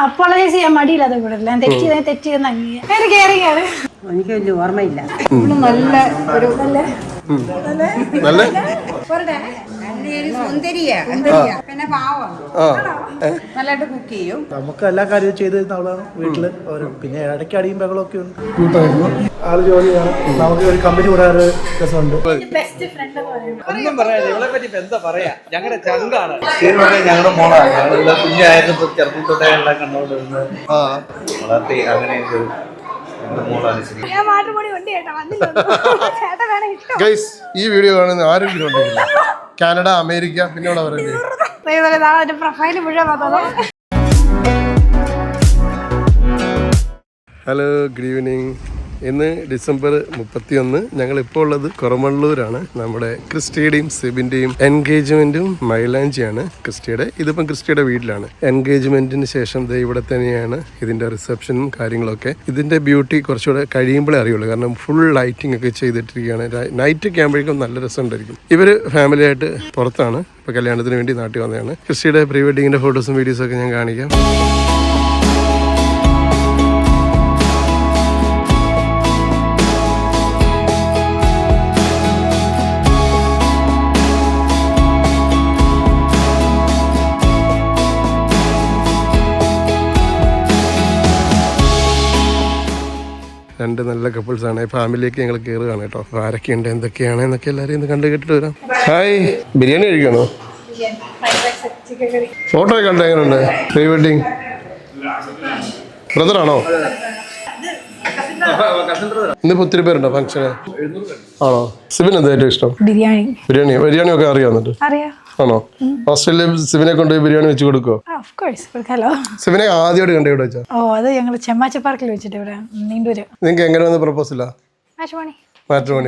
Apologise ചെയ്യാൻ മടിയില്ലാതെ കൂടല്ല ഞാൻ തെറ്റി ചെയ്താൽ തെറ്റി ചെയ്യുന്ന അങ്ങനെ കെയറിംഗ് ആണ് എനിക്ക് വലിയ ഓർമ്മയില്ല. നല്ല ഒരു നല്ല. നമുക്ക് എല്ലാ കാര്യവും ചെയ്ത് തരുന്നവളാണ് വീട്ടിൽ. പിന്നെ ഇടയ്ക്ക് അടിയും ബഹളമൊക്കെ ഉണ്ട്. ആൾ ജോലിയാണ് നമുക്ക് ഒരു കമ്പനി കൂടാറ് രസമുണ്ട്. ഒന്നും പറയാനില്ല ഇവളെ പറ്റി എന്താ പറയാ? ഞങ്ങളുടെ ചങ്കാണ്. ഞങ്ങളുടെ മോളാണ്. കുഞ്ഞായിരുന്നപ്പോ ചെറുപ്പം തൊട്ടേ എല്ലാം കണ്ടോണ്ടിരുന്നത്. വളർത്തി അങ്ങനെ ഗൈസ് ഈ വീഡിയോ കാണുന്ന ആരെങ്കിലും ഉണ്ടെങ്കിൽ കാനഡ അമേരിക്ക പിന്നെ ഇവിടെ പറയുന്നത് മുഴുവൻ വന്നതോ. ഹലോ ഗുഡ് ഈവനിങ് ഇന്ന് ഡിസംബർ മുപ്പത്തി ഒന്ന് ഞങ്ങൾ ഇപ്പോൾ ഉള്ളത് കുറമള്ളൂരാണ്. നമ്മുടെ ക്രിസ്റ്റിയുടെയും സെബിന്റെയും എൻഗേജ്മെന്റും മൈലാഞ്ചിയാണ്. ക്രിസ്റ്റിയുടെ ഇതിപ്പം ക്രിസ്റ്റിയുടെ വീട്ടിലാണ്. എൻഗേജ്മെന്റിന് ശേഷം ദേ ഇവിടെ തന്നെയാണ് ഇതിന്റെ റിസപ്ഷനും കാര്യങ്ങളൊക്കെ. ഇതിന്റെ ബ്യൂട്ടി കുറച്ചുകൂടെ കഴിയുമ്പോഴേ അറിയുള്ളൂ. കാരണം ഫുൾ ലൈറ്റിംഗ് ഒക്കെ ചെയ്തിട്ടിരിക്കുകയാണ്. നൈറ്റ് ഒക്കെ ആകുമ്പോഴേക്കും നല്ല ഇവർ ഫാമിലി ആയിട്ട് പുറത്താണ്. ഇപ്പൊ കല്യാണത്തിന് വേണ്ടി നാട്ടിൽ വന്നതാണ്. ക്രിസ്റ്റിയുടെ പ്രീ വെഡിങ്ങിന്റെ ഫോട്ടോസും വീഡിയോസും ഒക്കെ ഞാൻ കാണിക്കാം. രണ്ട് നല്ല കപ്പിൾസ് ആണ്. ഫാമിലിയൊക്കെ ഞങ്ങൾ കയറുകയാണ് കേട്ടോ. അപ്പോൾ ആരൊക്കെയുണ്ട് എന്തൊക്കെയാണ് എന്നൊക്കെ എല്ലാവരും ഇന്ന് കണ്ടു കേട്ടിട്ട് വരാം. ഹായ് ബിരിയാണി കഴിക്കണോ? ഫോട്ടോ ഒക്കെ കണ്ടോ എങ്ങനെയുണ്ട്? പ്രീ വെഡിങ് ബ്രദറാണോ ഇന്നിപ്പോ ഒത്തിരി പേരുണ്ടോ ഫംഗ്ഷന് ആണോ? സിബിൻ എന്താ ഏറ്റവും ഇഷ്ടം? ബിരിയാണി. ബിരിയാണി ബിരിയാണി ഒക്കെ അറിയാം എന്നിട്ട്? അറിയാം. ആണോ? ഹോസ്റ്റലിൽ സിവിനെ കൊണ്ട് ബിരിയാണി വെച്ച് കൊടുക്കോ ഓഫ് കോഴ്സ് ഹലോ സിവിനെ ആദ്യമായിട്ട് കണ്ടു ഇവിടെ വെച്ചാ? ഓ അത് ഞങ്ങൾ ചെമ്മാച്ച പാർക്കിൽ വെച്ചിട്ട് ഇവിടെ നീണ്ടൂര്. നിങ്ങൾക്ക് എങ്ങനെ വന്ന് പ്രപ്പോസ് ഇല്ല? മാട്രിമോണി.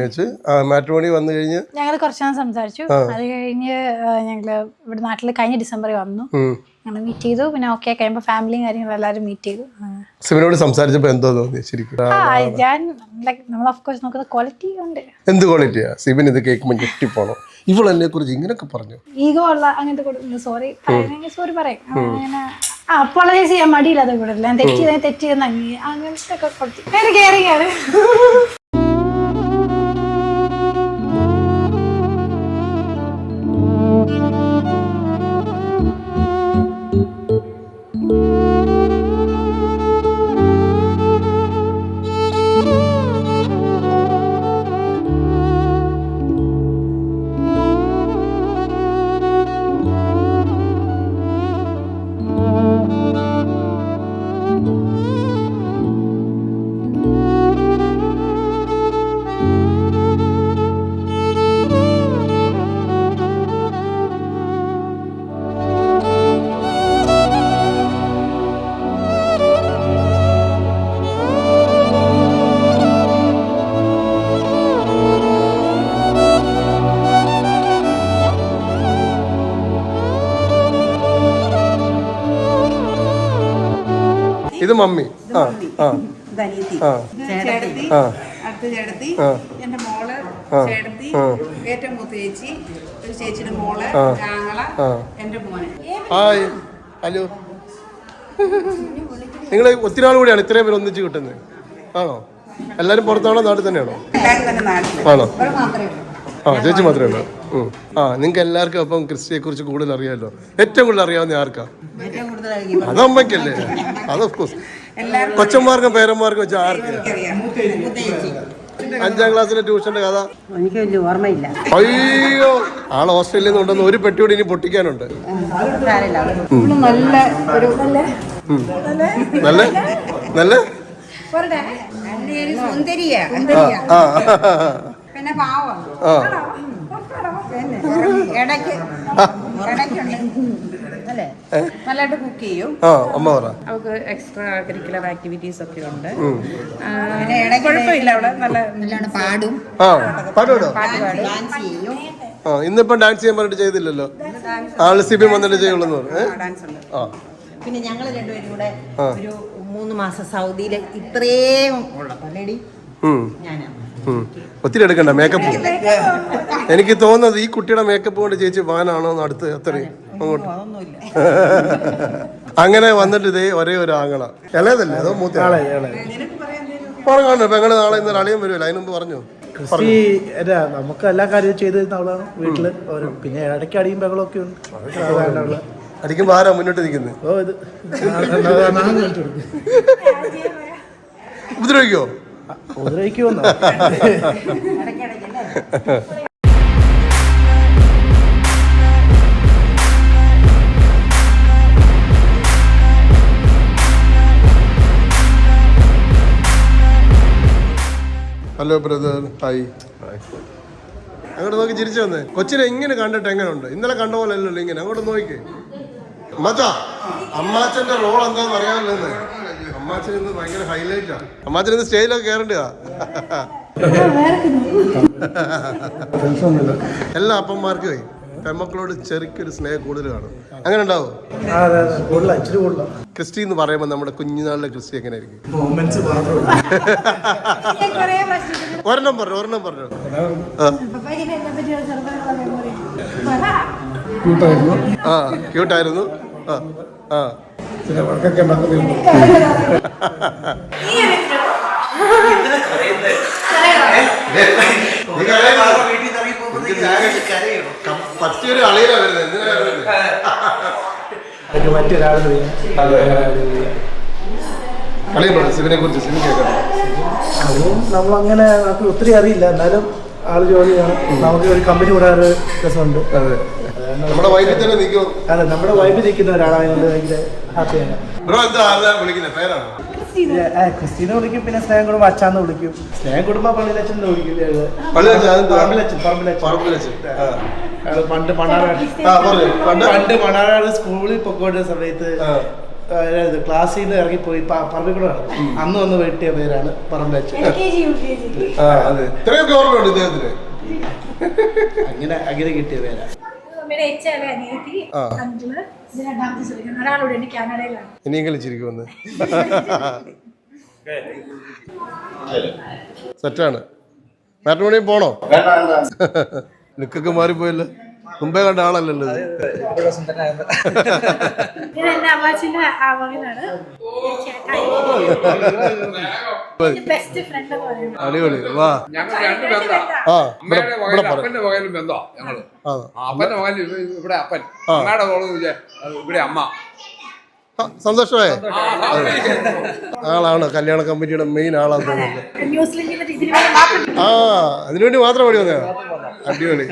വെച്ച്. ആ മാട്രിമോണി വന്നു കഴിഞ്ഞ് ഞങ്ങൾ കുറച്ച് നാൾ സംസാരിച്ചു. അത് കഴിഞ്ഞ് ഞങ്ങൾ ഇവിടെ നാട്ടിൽ കഴിഞ്ഞ ഡിസംബറിൽ വന്നു. അങ്ങനെ മീറ്റ് ചെയ്തു. പിന്നെ ഓക്കെ കഴിയുമ്പോൾ ഫാമിലിയും കാര്യങ്ങളും എല്ലാവരും മീറ്റ് ചെയ്തു. സിവിനോട് സംസാരിച്ചപ്പോൾ സംസാരിച്ചപ്പോ എന്തോ തോന്നി ശരിക്കും. ഞാൻ ലൈക്ക് നമ്മൾ ഓഫ് കോഴ്സ് നോക്കുന്ന ക്വാളിറ്റി ഉണ്ട്. എന്ത് ക്വാളിറ്റിയാ സിബിൻ ഇത് കേൾക്കുമ്പോൾ ഞെട്ടിപ്പോണോ. ഇവൾ എന്നെ കുറിച്ച് ഇങ്ങനെയൊക്കെ പറഞ്ഞു? ഈഗോ ഉള്ള അങ്ങനത്തെ സോറി സോറി പറയും. അങ്ങനെ അപ്പോളജൈസ് ചെയ്യാൻ മടിയില്ലാതെ കൂടല്ല ഞാൻ തെറ്റി ചെയ്താൽ തെറ്റി ചെയ്യുന്ന അങ്ങനത്തെ ഒക്കെ കൊടുത്തു കെയറിംഗ് ആണ് ഇത് മമ്മി. ആ ആ. ധനിയത്തി ആ. ആ. അടുത്ത ചേട്ടത്തി. ആ. എന്റെ മോൾ ചേട്ടത്തി. ഏറ്റവും മൂത്ത ചേച്ചി. ഒരു ചേച്ചിയുടെ മോൾ ആ. ആങ്ങള എന്റെ മോനെ. ഹായ്. ഹലോ. നിങ്ങൾ ഒത്തിരി ആൾ കൂടിയാണ് ഇത്രയും പേര് ഒന്നിച്ച് കിട്ടുന്നത്. ആണോ? എല്ലാരും പുറത്താണോ? നാട്ടിൽ തന്നെയാണോ? ആണോ? ആ ചേച്ചി മാത്രമേ ഉള്ളൂ. ഉം. ആ നിങ്ങൾക്ക് എല്ലാവർക്കും അപ്പം ക്രിസ്റ്റിയെ കുറിച്ച് കൂടുതൽ അറിയാമല്ലോ ഏറ്റവും കൂടുതൽ അറിയാവുന്ന ആർക്കാ? ഏറ്റവും അത് അമ്മയ്ക്കല്ലേ? അത് ഓഫ് കോഴ്സ് എല്ലാവർക്കും കൊച്ചന്മാർക്കും പേരന്മാർക്കും വെച്ചാൽ ആർക്ക്? അറിയാം മൂത്ത ചേച്ചി അഞ്ചാം ക്ലാസ്സിലെ ട്യൂഷന്റെ കഥ. എനിക്ക് വലിയ ഓർമ്മയില്ല. അയ്യോ ആൾ ഓസ്ട്രേലിയയിൽ നിന്ന് കൊണ്ടുവന്ന് ഒരു പെട്ടിയോട് ഇനി പൊട്ടിക്കാനുണ്ട്. സാരമില്ല നല്ല ഒരു ഉം. നല്ല? നല്ല? സുന്ദരിയാ. ആ. ആ. നല്ലതായിട്ട് കുക്ക് ചെയ്യും. ആ അമ്മ പറ. അവൾക്ക് എക്സ്ട്രാ കരിക്കുലർ ആക്ടിവിറ്റീസ് ഒക്കെ ഉണ്ട്. കുഴപ്പമില്ല അവൾ നല്ല പാടും. ആ ഡാൻസ് ചെയ്യും. ആ ഇന്നിപ്പം ഡാൻസ് ചെയ്യാൻ പറഞ്ഞിട്ട് ചെയ്തില്ലല്ലോ? ആൾ സി ബി വന്നിട്ട് ചെയ്യുള്ളൂ ഡാൻസ് ഉണ്ട്. ആ പിന്നെ ഞങ്ങൾ രണ്ടുപേരും കൂടെ ഒരു മൂന്ന് മാസം സൗദിയിലെ ഇത്രയും ഉള്ളപ്പോ ലേഡി ഉം, ഞാനാണ്. ഒത്തിരി എടുക്കണ്ട മേക്കപ്പ് എനിക്ക് തോന്നുന്നത് ഈ കുട്ടിയുടെ മേക്കപ്പ് കൊണ്ട് ചേച്ചി വാനാണോ എന്ന് അടുത്ത് അത്രയും അങ്ങോട്ട്. അങ്ങനെ വന്നിട്ട് ഇതേ ഒരേ ഒരു ആങ്ങള. ഇളയതല്ലേ? അതോ മൂത്ത പറഞ്ഞു പെങ്ങൾ നാളെ ഇന്ന് അളിയും വരുമല്ലോ അതിനുമ്പ് പറഞ്ഞു? ക്രിസ്റ്റി അല്ല നമുക്ക് എല്ലാ കാര്യവും ചെയ്ത് അവളാണ് വീട്ടിൽ. പിന്നെ ഇടയ്ക്ക് അടിയും ബഹളമൊക്കെ ഉണ്ട്. അടിക്കുമ്പോ ആരാ മുന്നോട്ട് നിൽക്കുന്നത് ഓ ഇത്. ഉപദ്രവിക്കോ? ഹലോ ബ്രദർ ഹായ് അങ്ങോട്ട് നോക്കി ചിരിച്ചു വന്നേ. കൊച്ചിനെ ഇങ്ങനെ കണ്ടിട്ട് എങ്ങനെയുണ്ട് ഇന്നലെ കണ്ട പോലെ അല്ലല്ലോ ഇങ്ങനെ. അങ്ങോട്ട് നോക്കി. മച്ചാ അമ്മാച്ചന്റെ റോൾ എന്താന്ന് അറിയാമല്ലോ അമ്മാച്ചൻ ഭയങ്കര ഹൈലൈറ്റാ അമ്മാച്ചൻ ഇന്ന് സ്റ്റേജിലൊക്കെ കയറേണ്ടതാ എല്ലാ അപ്പന്മാർക്കും പെമ്മക്കളോട് ചെറിക്കൊരു സ്നേഹം കൂടുതൽ കാണും. അങ്ങനെ ഉണ്ടാവും? ക്രിസ്റ്റി എന്ന് പറയുമ്പോൾ നമ്മുടെ കുഞ്ഞുനാളിലെ ക്രിസ്റ്റി എങ്ങനെയായിരിക്കും? ഒരെണ്ണം പറഞ്ഞു ഒരെണ്ണം പറഞ്ഞു. ആ. ക്യൂട്ടായിരുന്നു ആ ആ. ചില വഴക്കൊക്കെ വരുന്നത് എന്തിനാ വരുന്നത് മറ്റൊരാൾ കുറിച്ച് അതും നമ്മളങ്ങനെ നമുക്ക് ഒത്തിരി അറിയില്ല. എന്നാലും ആൾ ജോലിയാണ്. നമുക്ക് ഒരു കമ്പനി കൂടാൻ ഒരു രസമുണ്ട്. അതെ. നമ്മുടെ വൈബിൽ തന്നെ നിൽക്കും. അതെ നമ്മുടെ വൈബിൽ നിൽക്കുന്ന ഒരാളായതുകൊണ്ട് ഭയങ്കര ഹാപ്പിയാണ്. ബ്രോ എന്താ ആരാ വിളിക്കുന്നത് പേരാണ്? ക്രിസ്റ്റീനെ. വിളിക്കും പിന്നെ സ്നേഹം കുടുംബം അച്ഛാന്ന് വിളിക്കും. സ്നേഹം കുടുംബം പള്ളിയിലച്ഛൻ വിളിക്കും? പറമ്പിലച്ഛൻ പറമ്പിലച്ഛൻ. പണ്ട് പറഞ്ഞു. പണ്ട്? മണ്ണാറാട് സ്കൂളിൽ പൊക്കോണ്ട സമയത്ത് ക്ലാസ്സിൽ നിന്ന് ഇറങ്ങിപ്പോയി പോയി പറമ്പിൽ കൂടെ അന്ന് വന്ന് വെട്ടിയ പേരാണ് ഇദ്ദേഹത്തിന്. അങ്ങനെ അങ്ങനെ കിട്ടിയ പേരാ അമ്മയുടെ എച്ചാലെ അനിയത്തി? ആ. അങ്കിൾ ഇത് രണ്ടാമത്തെ ശ്രമിക്കുന്നു ഒരാളോട് ഉണ്ട് കാനഡയിലാണ് ഇനിയെങ്കിലും ചിരിക്കുമെന്ന് സെറ്റാണ് മാട്രിമോണിയിൽ പോണോ? ലുക്കൊക്കെ മാറിപ്പോയല്ലോ. മുമ്പേ കണ്ട ആളല്ലല്ലോ അടിപൊളി. വാ. ഞങ്ങൾ രണ്ട് ബന്ധം. ആ ഇവിടെ ഇവിടെ പറ. അപ്പന്റെ മകനും ബന്ധോ ഞങ്ങൾ. ആ. അപ്പന്റെ മകൻ ഇവിടെ അപ്പൻ. അമ്മയുടെ മോൾ ഇവിടെ അമ്മ. ആ, സന്തോഷമായി ആളാണ് കല്യാണ കമ്മിറ്റിയുടെ മെയിൻ ആളാന്ന് തോന്നുന്നത് ആ അതിനുവേണ്ടി മാത്രം ഓടി വന്നതാ. അടിപൊളി.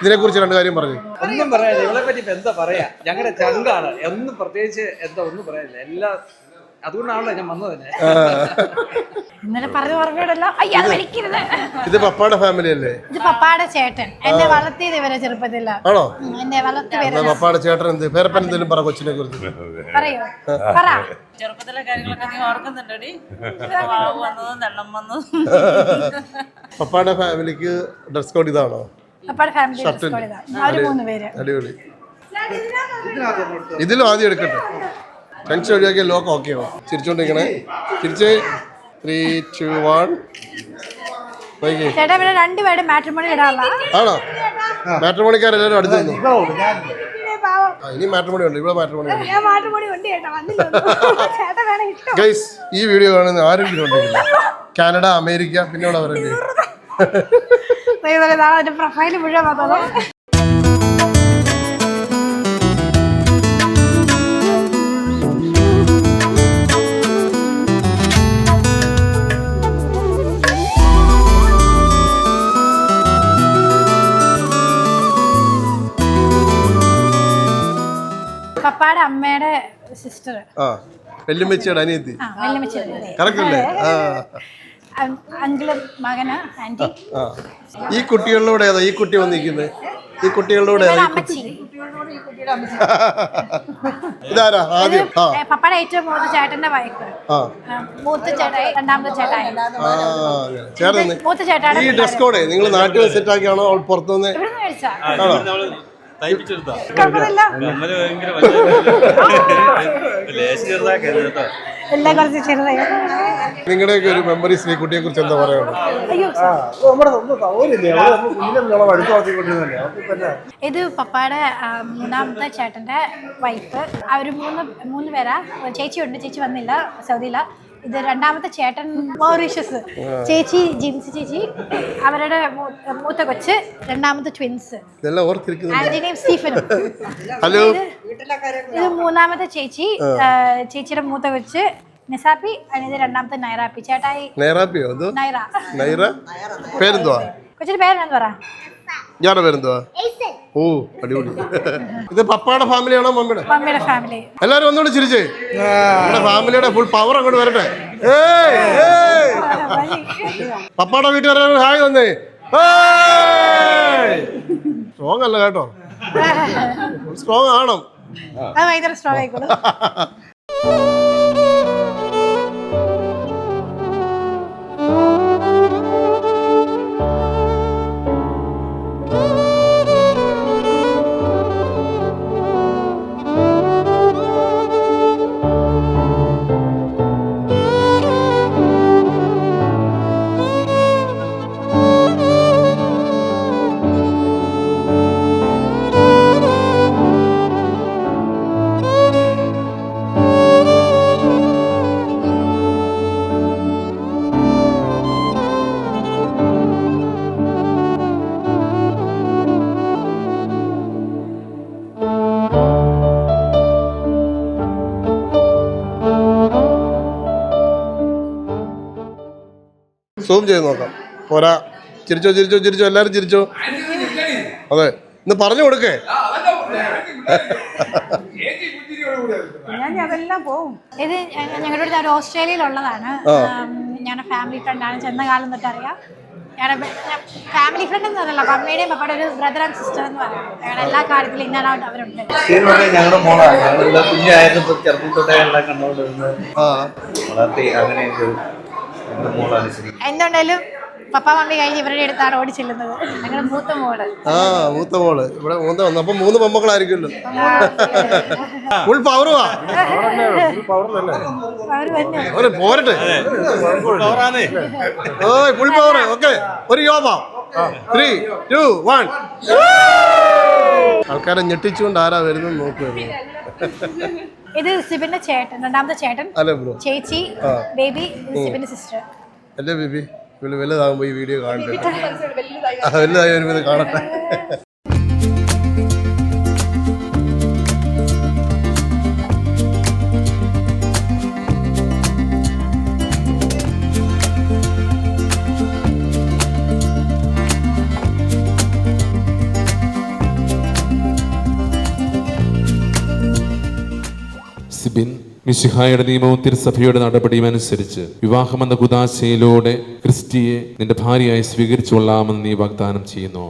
ഇതിനെ കുറിച്ച് രണ്ട് കാര്യം പറഞ്ഞു. ഒന്നും പറയാനില്ല. ഇവളെ പറ്റി ഇപ്പൊ എന്താ പറയാ? ഞങ്ങളുടെ ചങ്കാണ്. ഒന്നും പ്രത്യേകിച്ച് എന്താ ഒന്നും പറയാനില്ല. എല്ലാ അതുകൊണ്ടാണല്ലോ ഞാൻ വന്നത് തന്നെ ഇന്നലെ പറഞ്ഞ ഓർമ്മയോടല്ലോ അയ്യാ അത് വലിക്കരുത് ഇത് പപ്പാടെ ഫാമിലി അല്ലേ? ഇത് പപ്പാടെ ചേട്ടൻ. എന്നെ വളർത്തിയത് ഇവരെ ചെറുപ്പത്തില്ല ആണോ? എന്നെ വളർത്തി എന്നാ പപ്പാടെ ചേട്ടൻ എന്ത്? പേരപ്പൻ എന്തെങ്കിലും പറ കൊച്ചിനെ കുറിച്ച്. പറയോ? പറ. ചെറുപ്പത്തിലെ കാര്യങ്ങളൊക്കെ നീ ഓർക്കുന്നുണ്ടടി? വന്നതും വെള്ളം വന്നതും. പപ്പാടെ ഫാമിലിക്ക് ഡ്രസ് കോഡ് ഇതാണോ? ഫാമിലി അവർ മൂന്ന് പേര്. അടിപൊളി. ഇതിലും ആദ്യം എടുക്കട്ടെ. ടെൻഷൻ ഒഴിവാക്കിയ ലോക്ക് ഓക്കെ ആവും ചിരിച്ചോണ്ടിരിക്കണേ. തിരിച്ച് ത്രീ ടു വൺ വൈകി. ചേട്ടാ ഇവിടെ രണ്ടുപേരും മാട്രിമോണി ഇടാനുള്ള ആണോ? മാട്രിമോണിക്കാരെല്ലാവരും അടുത്ത് നിന്നു ആ, ഇനി മാട്രിമോണി ഉണ്ട്. ഇവിടെ മാട്രിമോണി ഉണ്ട്. ഞാൻ മാട്രിമോണി ഉണ്ട് ചേട്ടാ. വന്നില്ല. ചേട്ടാ വേണം ഇട്ടോ. ഗൈസ് ഈ വീഡിയോ കാണുന്ന ആരെങ്കിലും ഉണ്ടെങ്കിൽ കാനഡ അമേരിക്ക പിന്നെ ഇവിടെ നാളെ എന്റെ പ്രൊഫൈൽ മുഴുവൻ വന്നത്. പപ്പാടെ അമ്മയുടെ സിസ്റ്റർ ആ വെല്ലുമ്മച്ചിയുടെ അനിയത്തി. കറക്റ്റ് അല്ലേ? ആ. മകന് ആന്റി ആ ഈ കുട്ടികളിലൂടെ ഏതാ? ഈ കുട്ടി വന്നിരിക്കുന്നത് ഈ കുട്ടികളിലൂടെ ഇതാരാ ആദ്യം? പപ്പയുടെ ഏറ്റവും മൂത്ത ചേട്ടന്റെ മൂത്ത ചേട്ടായി രണ്ടാമത്തെ ചേട്ടായി. മൂത്ത ചേട്ടാണ് ഈ ഡ്രസ് കോഡ് നിങ്ങൾ നാട്ടിൽ സെറ്റ് ആക്കിയാണോ അവൾ പുറത്തുനിന്ന്? തയ്പ്പിച്ചെടുത്താ ഭയങ്കര ലേശം ചെറുതാക്കരുത് കേട്ടോ. എല്ലാം കുറച്ച് ചെറുതായി. നിങ്ങളുടെയൊക്കെ ഒരു മെമ്മറി ശ്രീകുട്ടിയെ കുറിച്ച് എന്താ തന്നെ ഇത് പപ്പയുടെ മൂന്നാമത്തെ ചേട്ടന്റെ വൈഫ് അവർ മൂന്ന് മൂന്ന് പേരാ. ചേച്ചിയുണ്ട് ചേച്ചി വന്നില്ല സൗദിയില. ഇത് രണ്ടാമത്തെ ചേട്ടൻ മൗറീഷ്യസ്. ചേച്ചി ജിംസ് ചേച്ചി അവരുടെ മൂത്ത കൊച്ച് രണ്ടാമത്തെ ട്വിൻസ്. ആന്റണിയും സ്റ്റീഫനും. ഹലോ. ഇത് മൂന്നാമത്തെ ചേച്ചി ചേച്ചിയുടെ മൂത്ത കൊച്ച് നിസാപ്പി ഇത് രണ്ടാമത്തെ നൈറാപ്പി. ചേട്ടായി നൈറാപ്പിയോ? നൈറ. നൈറ? പേരെന്തുവാ? കൊച്ചിന്റെ പേരെന്താ പറ. ഇയാളുടെ പേരെന്തുവാ? ഓ അടിപൊളി. ഇത് പപ്പയുടെ ഫാമിലിയാണോ മമ്മിയുടെ മമ്മിയുടെ ഫാമിലി. എല്ലാരും ഒന്നുകൂടി ചിരിച്ചേ. നമ്മുടെ ഫാമിലിയുടെ ഫുൾ പവർ അങ്ങോട്ട് വരട്ടെ. പപ്പയുടെ വീട്ടുകാരെ ഹായ് തന്നേ. സ്ട്രോങ് അല്ല കേട്ടോ. സ്ട്രോങ് ആണോ ഭയങ്കര സ്ട്രോങ് ആയിക്കോളൂ. സൂം ചെയ്ത് നോക്കാം. പോരാ. ചിരിച്ചോ ചിരിച്ചോ ചിരിച്ചോ എല്ലാവരും ചിരിച്ചോ? അതെ. ഇന്ന് പറഞ്ഞു കൊടുക്കേ. അതെല്ലാം പോവും. ഇത് ഞങ്ങളുടെ അടുത്ത് ഒരു ഓസ്ട്രേലിയയിലുള്ളതാണ്. ഞങ്ങളുടെ ഫാമിലി ഫ്രണ്ടാണ് ചെന്ന കാലം തൊട്ട് അറിയാം. ഞങ്ങളുടെ ഫാമിലി ഫ്രണ്ട് എന്ന് പറയല്ല പമ്മയുടെയും പപ്പയുടെ ഒരു ബ്രദർ ആൻഡ് സിസ്റ്റർ എന്ന് പറയാം. ഞങ്ങളുടെ എല്ലാ കാര്യത്തിലും അവരുണ്ട്. ഞങ്ങളുടെ മോളാണ് കുഞ്ഞായിരുന്നപ്പോ ചെറുപ്പം തൊട്ടേ എല്ലാം കണ്ടുകൊണ്ടിരുന്നത്. ആ. വളർത്തി അങ്ങനെ എന്തുകൊണ്ടായാലും പപ്പ മമ്മി കഴിഞ്ഞ് ഇവരുടെ അടുത്താണ് ഓടി ചെല്ലുന്നത്. ഞങ്ങളുടെ മൂത്ത മോൾ. ആ മൂത്ത മോൾ. ഇവിടെ മൂന്ന് വന്നു. അപ്പൊ മൂന്ന് പെമ്മക്കളായിരിക്കുമല്ലോ. ഫുൾ പവറുവാ പോരട്ടെ. ഓ ഫുൾ പവർ ഓക്കെ. ഒരു യോബ ത്രീ ടു വൺ ആൾക്കാരെ ഞെട്ടിച്ചുകൊണ്ട് ആരാ വരുന്നത് നോക്കുമായിരുന്നു ഇത് സിബിന്റെ ചേട്ടൻ രണ്ടാമത്തെ ചേട്ടൻ ഹലോ ബ്രോ? ചേച്ചി ബേബി സിബിന്റെ സിസ്റ്റർ. അല്ലേ ബേബി? ഇവൾ വലുതാകുമ്പോ ഈ വീഡിയോ കാണട്ടെ. വലുതായി വരുമ്പോ കാണട്ടെ. സിബിൻ മിശിഹായുടെ നിയമവും തിരുസഭയുടെ നടപടിയും അനുസരിച്ച് വിവാഹമെന്ന കുദാശയിലൂടെ ക്രിസ്റ്റിയെ നിന്റെ ഭാര്യയായി സ്വീകരിച്ചുകൊള്ളാമെന്ന് നീ വാഗ്ദാനം ചെയ്യുന്നു.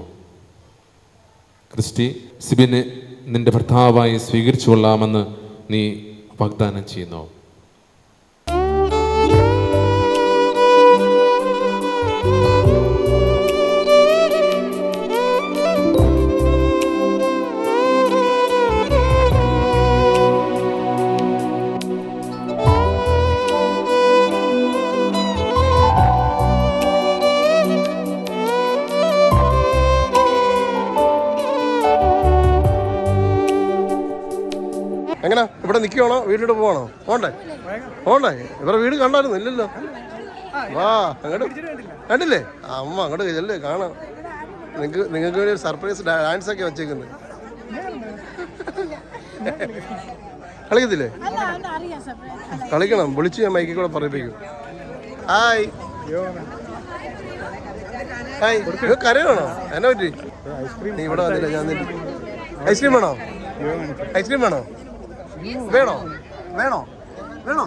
ക്രിസ്റ്റി സിബിനെ നിന്റെ ഭർത്താവായി സ്വീകരിച്ചുകൊള്ളാമെന്ന് നീ വാഗ്ദാനം ചെയ്യുന്നു. ഇവിടെ നിൽക്കുവാണോ വീട്ടിലോട്ട് പോവാണോ? പോണ്ടേ? പോണ്ടേ? ഇവരുടെ വീട് കണ്ടായിരുന്നു ഇല്ലല്ലോ. വാ അങ്ങോട്ട് കണ്ടില്ലേ? അമ്മ അങ്ങോട്ട് ചെല്ലേ കാണാം. നിങ്ങൾക്ക് നിങ്ങൾക്ക് വേണ്ടി ഒരു സർപ്രൈസ് ഡാൻസ് ഒക്കെ വെച്ചേക്കുന്നത് കളിക്കത്തില്ലേ? കളിക്കണം. വിളിച്ച് ഞാൻ മൈക്കിൽ കൂടെ പറയിപ്പിക്കും. ഹായ്. ഹായ്. കരയാണോ? എന്നെ പറ്റി? നീ ഇവിടെ വന്നില്ല ഞാൻ ഐസ്ക്രീം വേണോ? ഐസ്ക്രീം വേണോ? വേണോ? വേണോ? വേണോ?